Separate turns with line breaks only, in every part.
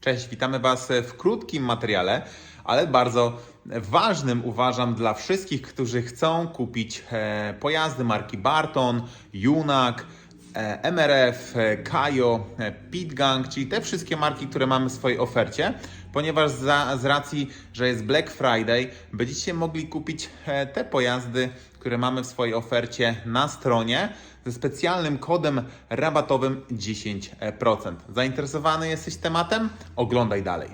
Cześć, witamy Was w krótkim materiale, ale bardzo ważnym uważam dla wszystkich, którzy chcą kupić e, pojazdy marki Barton, Junak, MRF, e, Kajo, e, Pitgang, czyli te wszystkie marki, które mamy w swojej ofercie, ponieważ za, z racji, że jest Black Friday, będziecie mogli kupić e, te pojazdy, które mamy w swojej ofercie na stronie ze specjalnym kodem rabatowym 10%. Zainteresowany jesteś tematem? Oglądaj dalej.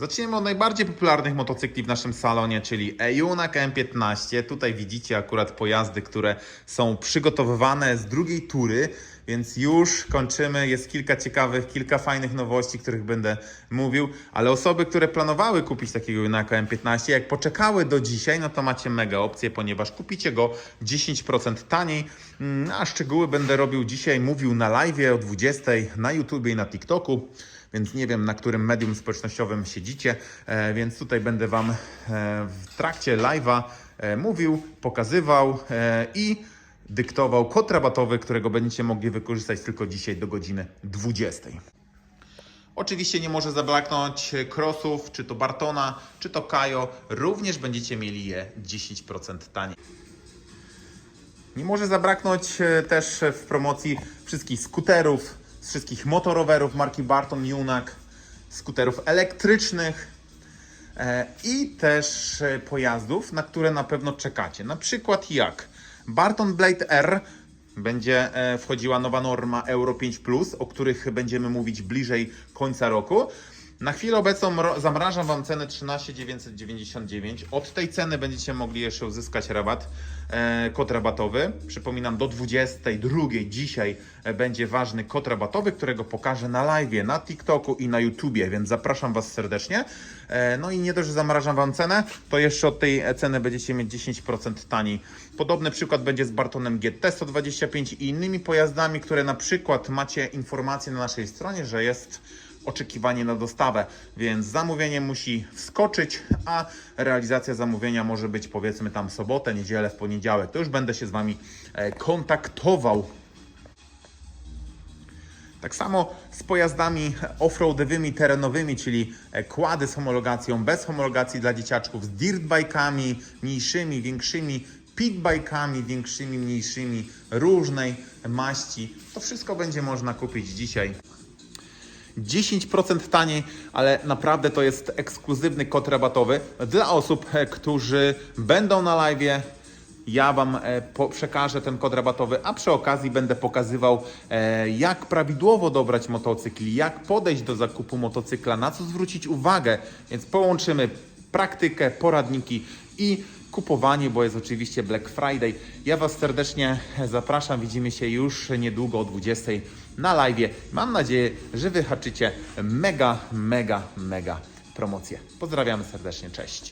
Zaczniemy od najbardziej popularnych motocykli w naszym salonie, czyli Ejunak M15. Tutaj widzicie akurat pojazdy, które są przygotowywane z drugiej tury, więc już kończymy. Jest kilka ciekawych, kilka fajnych nowości, których będę mówił, ale osoby, które planowały kupić takiego Junaka M15, jak poczekały do dzisiaj, no to macie mega opcję, ponieważ kupicie go 10% taniej, Mm, a szczegóły będę robił dzisiaj, mówił na live o 20 na YouTubie i na TikToku więc nie wiem, na którym medium społecznościowym siedzicie, e, więc tutaj będę Wam e, w trakcie live'a e, mówił, pokazywał i dyktował kod rabatowy, którego będziecie mogli wykorzystać tylko dzisiaj do godziny 20. Oczywiście nie może zabraknąć crossów, czy to Bartona, czy to Kajo, również będziecie mieli je 10% taniej. Nie może zabraknąć też w promocji wszystkich skuterów, z wszystkich motorowerów marki Barton Junak, skuterów elektrycznych e, i też e, pojazdów, na które na pewno czekacie. Na przykład jak Barton Blade R będzie e, wchodziła nowa norma Euro 5, o których będziemy mówić bliżej końca roku. Na chwilę obecną zamrażam Wam cenę 13 999. Od tej ceny będziecie mogli jeszcze uzyskać rabat, e, kod rabatowy. Przypominam, do 22 dzisiaj e, będzie ważny kod rabatowy, którego pokażę na live, na TikToku i na YouTubie, więc zapraszam Was serdecznie. E, no i nie dość, że zamrażam Wam cenę, to jeszcze od tej ceny będziecie mieć 10% taniej. Podobny przykład będzie z Bartonem GT 125 i innymi pojazdami, które na przykład macie informacje na naszej stronie, że jest oczekiwanie na dostawę, więc zamówienie musi wskoczyć, a realizacja zamówienia może być powiedzmy tam sobotę, niedzielę, w poniedziałek. To już będę się z Wami e, kontaktował. Tak samo z pojazdami offroadowymi, terenowymi, czyli e, kłady z homologacją, bez homologacji dla dzieciaczków, z dirtbajkami mniejszymi, większymi, pitbajkami większymi, mniejszymi, różnej maści. To wszystko będzie można kupić dzisiaj 10% taniej, ale naprawdę to jest ekskluzywny kod rabatowy dla osób, e, którzy będą na live. Ja Wam e, przekażę ten kod rabatowy, a przy okazji będę pokazywał, e, jak prawidłowo dobrać motocykl, jak podejść do zakupu motocykla, na co zwrócić uwagę. Więc połączymy praktykę, poradniki i kupowanie, bo jest oczywiście Black Friday. Ja Was serdecznie zapraszam. Widzimy się już niedługo o 20 na live. Mam nadzieję, że wyhaczycie mega, mega, mega promocję. Pozdrawiamy serdecznie. Cześć.